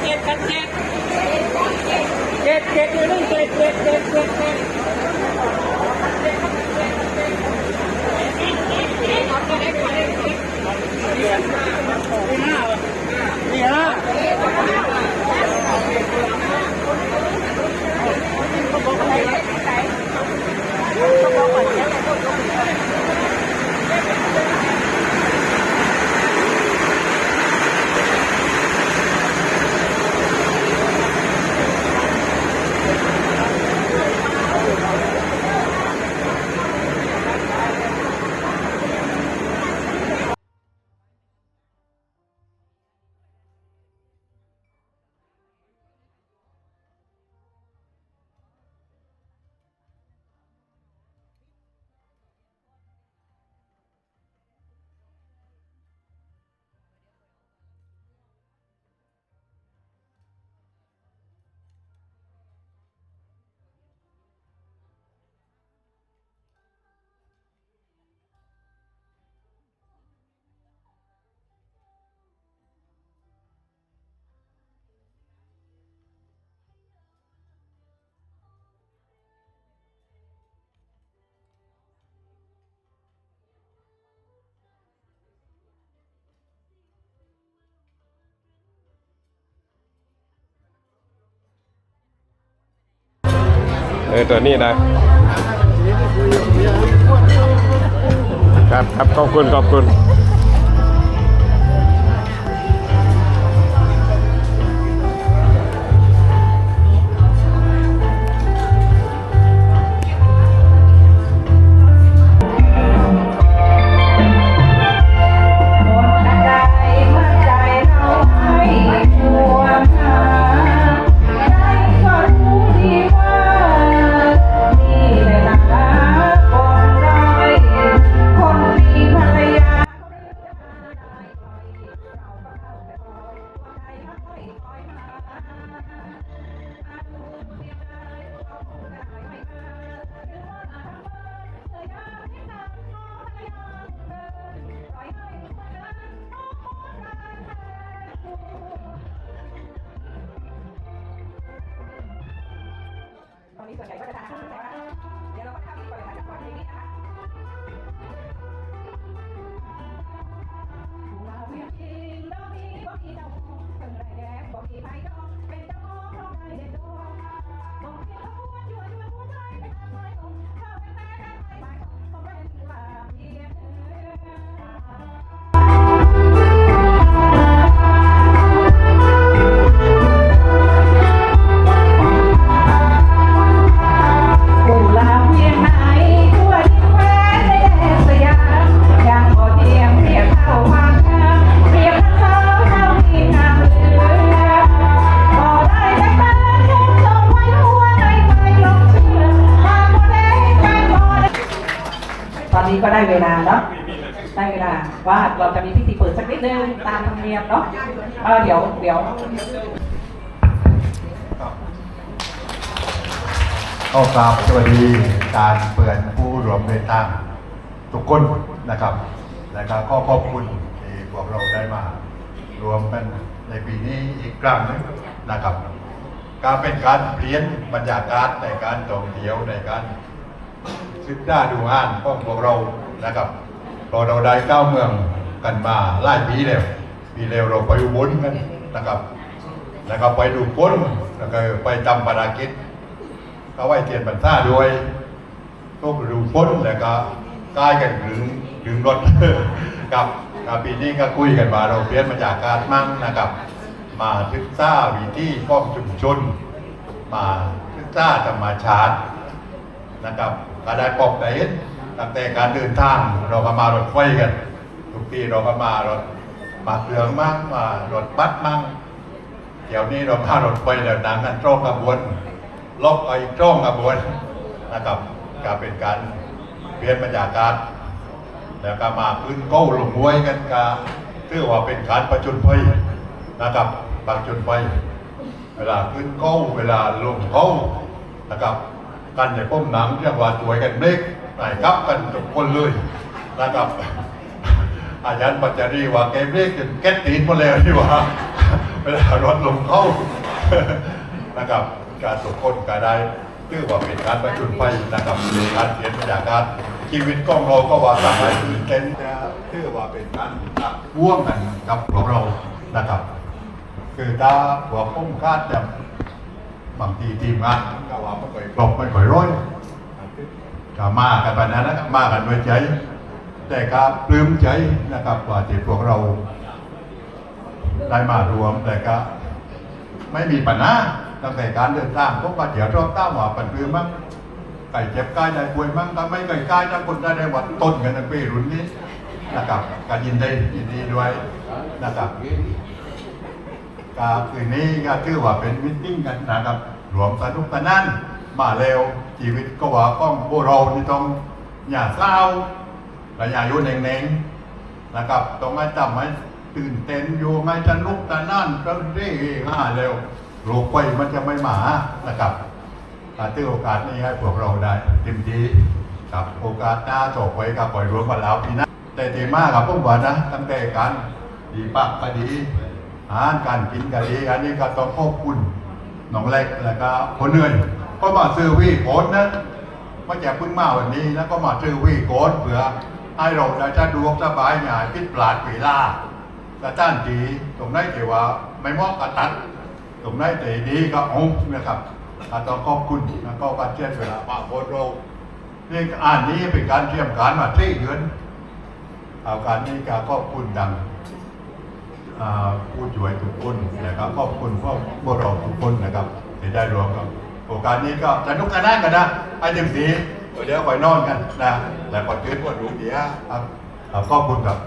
เจ็ดกับเจ็ดเจ็ดเจ็ดอยู่นี่เจ็ดเจ็ดเจ็ดเจ็ดเจ็ด นี่ฮะ เออตัวนี้นะครับครับขอบคุณขอบคุณ เออเดี๋ยวเดี๋ยวก็กราบสวัสดีการเปิดผู้รวมเดินทางทุกคนนะครับนะครับก็ขอบคุณที่พวกเราได้มา รวมกันในปีนี้อีกครั้งหนึงนะครับ การเป็นการเปลี่ยนบรรยากาศในการท่องเที่ยวในการศึกษาดูงานของพวกเรานะครับพอเราได้ก้าวเมืองกันมาหลายปีแล้ว ปีแล้วเราไปอุบลกันนะครับแล้วก็ไปดูพ้นแล้วก็ไปจำภารกิจก็ไหวเทียนบรรท่าด้วยกฤดูฝนแล้วก็กายกันถึงถึงรถกับกับปีนี้ก็คุยกันมาเราเปลี่ยนมาจากการมั่งนะครับ มาศึกษาวิธีป้องชุมชน มาศึกษาธรรมชาตินะครับก็ได้ปอบได้ตั้งแต่การเดินทางเราก็มารถไฟกัน ทุกปีเราก็มารถ มาเครื่องมั่งมารถบัสมั่งเดี๋ยวนี้เรามารถไฟแล้วนังกันตรงกระบวนลบไอ้ตรงกระบวนนะครับก็เป็นการเปลี่ยนบรรยากาศแล้วก็มาพื้นเก้าลงมวยกันกาถือว่าเป็นการประจุนไฟนะครับประจุนไฟเวลาขึ้นเก้าเวลาลงเก้านะครับกันในป้มหนังเรียกว่าสวยกันเล็กไหนครับกันทุกคนเลยนะครับ อาจารย์ปัจจารีว่าเกมเล็กจนแก๊สตีนมดแล้วที่ว่าเวลารถลงเข้านะครับการทุกคนก็ได้ถือว่าเป็นการประจุนไฟนะครับเป็นการเรียนบรรยากาศชีวิตของเราก็ว่าสบายตื่นเต้นแต่อว่าเป็นการร่วมกันกับพวกเรานะครับ คือถ้าหัวพุ่มคาดจะบางทีทีมงานก็ว่าไม่ค่อยครบไม่ค่อยร้อยก็มากันแบบนั้นนะมากันด้วยใจ แต่ก็ปลื้มใจนะครับว่าที่พวกเราได้มารวมแต่ก็ไม่มีปัญหาตั้งแต่การเดินทางพวกก็เดี๋ยวรอบต้าว่าปันปลื้มมั้งไก่เจ็บกายได้ป่วยมั้งถ้าไม่ไก่กายถ้าคนได้ได้วัดต้นกันในปีรุ่นนี้นะครับก็ยินดียินดีด้วยนะครับก็คืนนี้ก็ถือว่าเป็นมิทติ้งกันนะครับรวมสนุกสนานมาเร็วชีวิตก็ว่าต้องพวกเราที่ต้องอย่าเศร้า และอย่าอยู่เน่งๆนะครับต้องให้จำให้ตื่นเต้นอยู่ไม่สนุกสนานก็เร่ห้าเร็วโรคไปมันจะไม่หมานะครับการถือโอกาสนี้ให้พวกเราได้เต็มที่กับโอกาสหน้าต่อไปกับปล่อยรวมกันแล้วพี่นะแต่ที่มากกับผมว่านะตั้งแต่การดีปากก็ดีอาหารการกินก็ดีอันนี้ก็ต้องขอบคุณน้องเล็กแล้วก็คนเหนื่อยก็มาซื้อวีโค้ดนะไม่ใช่เพิ่งมาวันนี้แล้วก็มาซื้อวีโค้ดเผื่อ ให้เราได้จะดูสบายง่ายพิษปลาดปีลาแต่จ้านดีตรงไหนที่ว่าไม่มาะกับตัด ตรงไหนแต่ดีก็เอานะครับก็ต้องขอบคุณแล้วก็การเชื่อเวลามาโค้ดเรานี่อ่านนี้เป็นการเตรียมการมาที่เดือนเอาการนี้ก็ขอบคุณดังอ่าผู้ช่วยทุกคนนะครับขอบคุณพวกพวกเราทุกคนนะครับที่ได้รวมกับโอกาสนี้ก็สนุกสนานกันนะไอ้เต็มสี เดี๋ยวคอยนอนกันนะแล้วก็ตื่นว่าดูเดียวครับครับขอบคุณครับ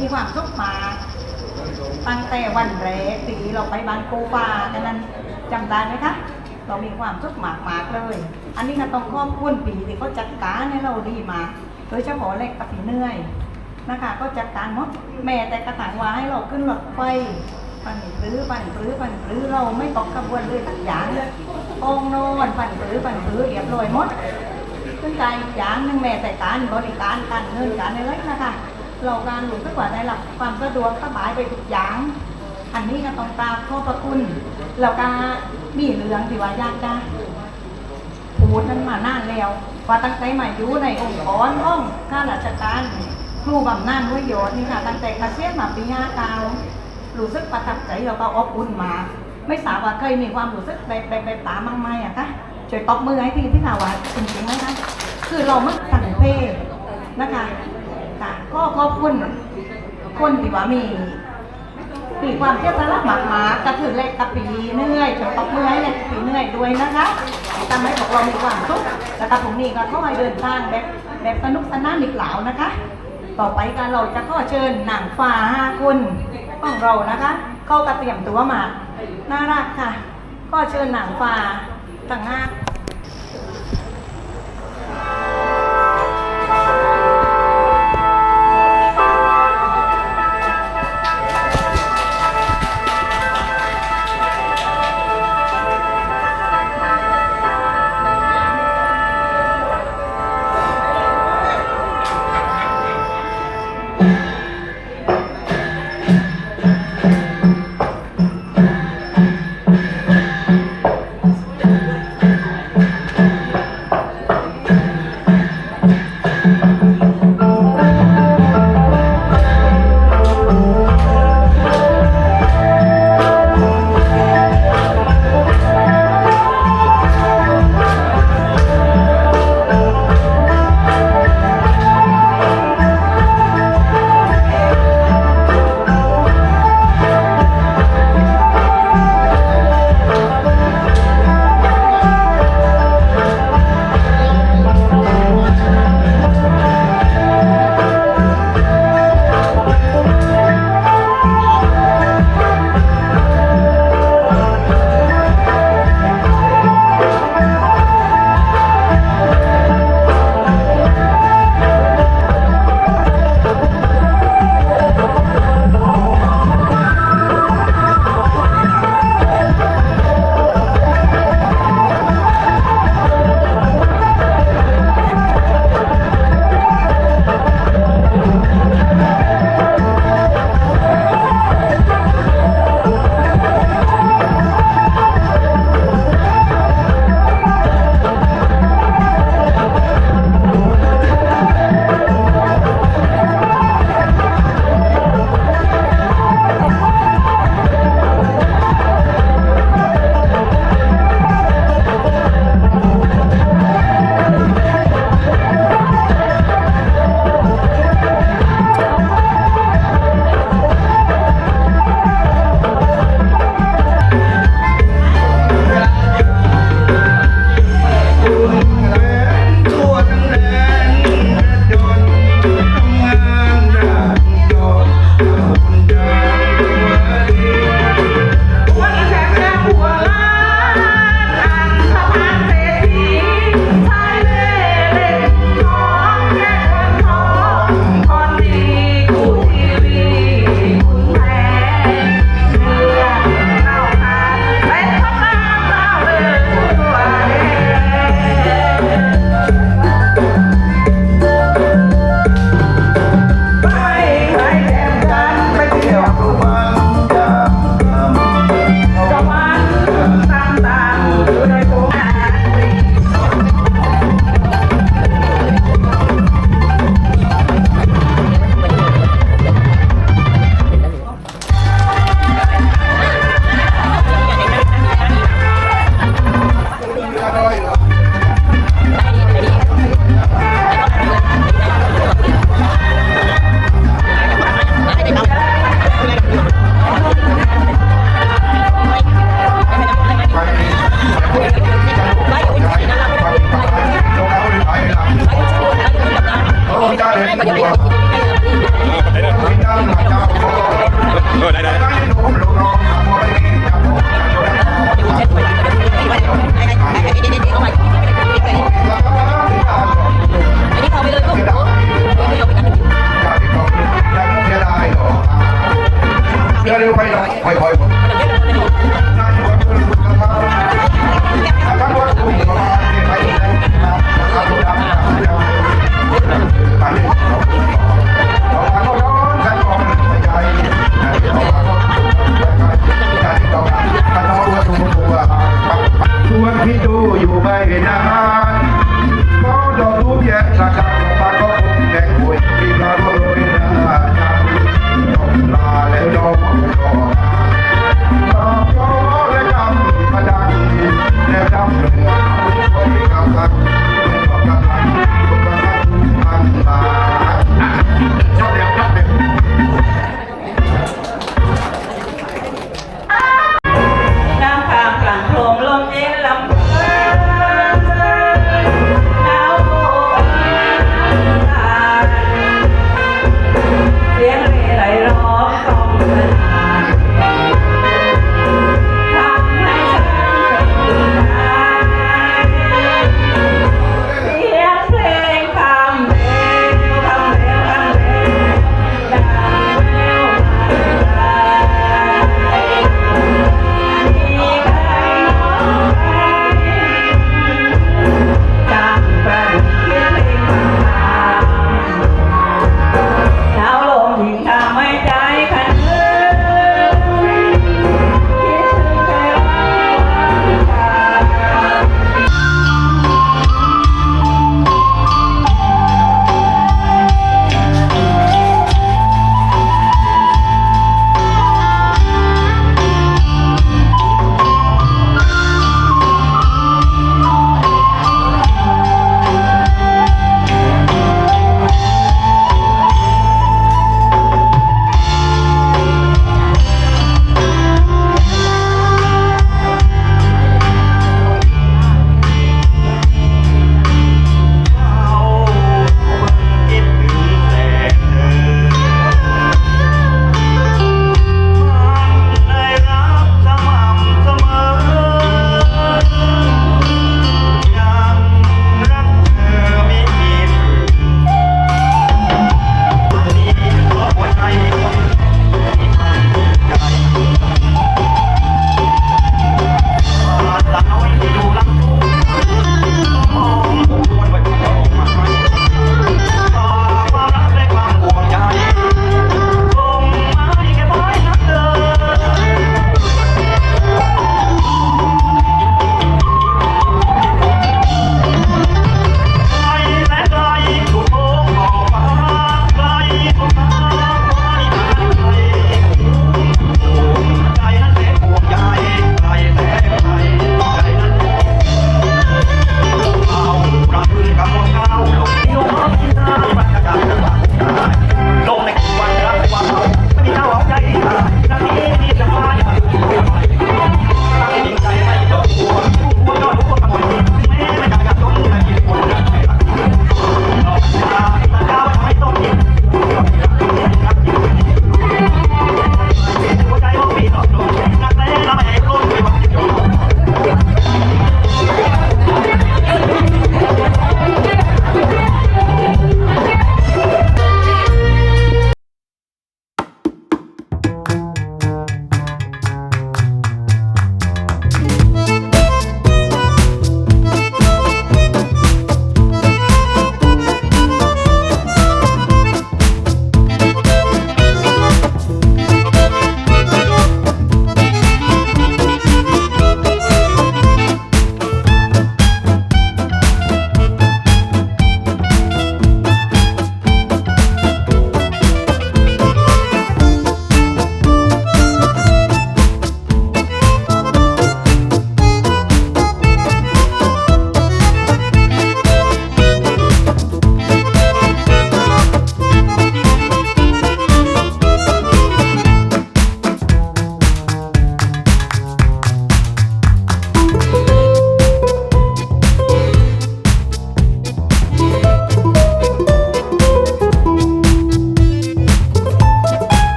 มีความสุขมาตั้งแต่วันแรกที่เราไปบ้านโกปากันนั้นจำได้ไหมคะเรามีความสุขมากๆเลย อันนี้ก็ต้องขอบคุณปีที่เขาจัดการให้เราดีมาโดยเฉพาะเล็กกับปีเหนื่อยนะคะ ก็จัดการหมดแม่แต่กระถางว่าให้เราขึ้นรถไฟปั่นปรือปั่นปรือปั่นปรือเราไม่ตกกระบวนเลยสักอย่างเลยองโนนปั่นปรือปั่นปรือเรียบร้อยหมดซึ่งการอีกอย่างหนึ่งแม่แต่การบริการการเงินการอะไรนะคะ เราการหลุดก็กว่าได้รับความสะดวกสบายไปทุกอย่าง อันนี้ก็ต้องกราบขอบพระคุณแล้วก็มีเรื่องที่ว่ายากจะพูดนั้นมานานแล้วว่าตั้งแต่มาอยู่ในองค์กรห้องข้าราชการครูบำนาญด้วยโยนนี่ค่ะ ตั้งแต่เกษียณมาปีห้าเก้ารู้สึกประทับใจแล้วก็อบอุ่นมา ไม่ทราว่าเคยมีความรู้สึกแบบแบบแบบตามบ้างไหมอะคะช่วยตบมือให้ทีที่ถาว่าจริงๆนะคะคือเราไม่สั่งเพศนะคะ ค่ะก็ขอบคุณคนที่ว่ามีปีความเที่ยวสลับหมากหมากระถือเลกกระปีเนื่อยจนตบมือให้เล็กกระปีเนื่อยด้วยนะคะทำให้พวกเรามีความสุขแล้วก็ผมนี่ก็เข้ามาเดินทางแบบแบบสนุกสนานอีกหลาวนะคะ ต่อไปการเราจะก็เชิญหนังฟ้าห้าคนของเรานะคะ เข้ากระเตรียมตัวมาน่ารักค่ะ ก็เชิญหนังฟ้าต่างหน้าข เดี๋ยวเดี๋ยวไปหน่อยไปไปไปชวนพี่ดูอยู่ไม่นานเพราะดอกรูปแยนระดับ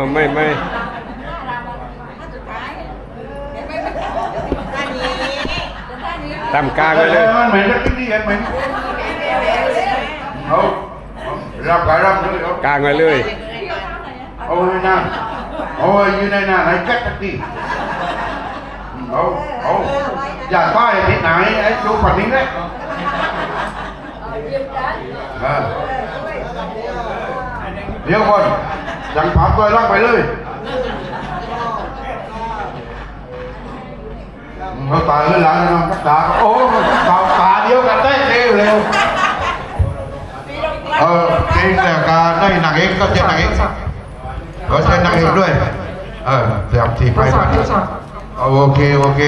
อไม่ไม่ตามกางไปเลยเหมือนที่นี่เหมือนเขารับการรับเลยกางไปเลยโอ้ยน้าโอาไว้ยืนในน้าไหนกัดตะกี้เอาเอาอยากป้ายที่ไหนไอ้ดูฝันนี้เลยเดี๋ยวก่อน ยังถามก็รักไปเลยเขาตายเลยหลังนะตาโอ้ตาตาเดียวกันได้เร็วเออจริงแต่การได้หนักเองก็เจ็บหนักเองก็เจ็บหนักเองด้วย เออเสียบทีไปมาโอเค โอเค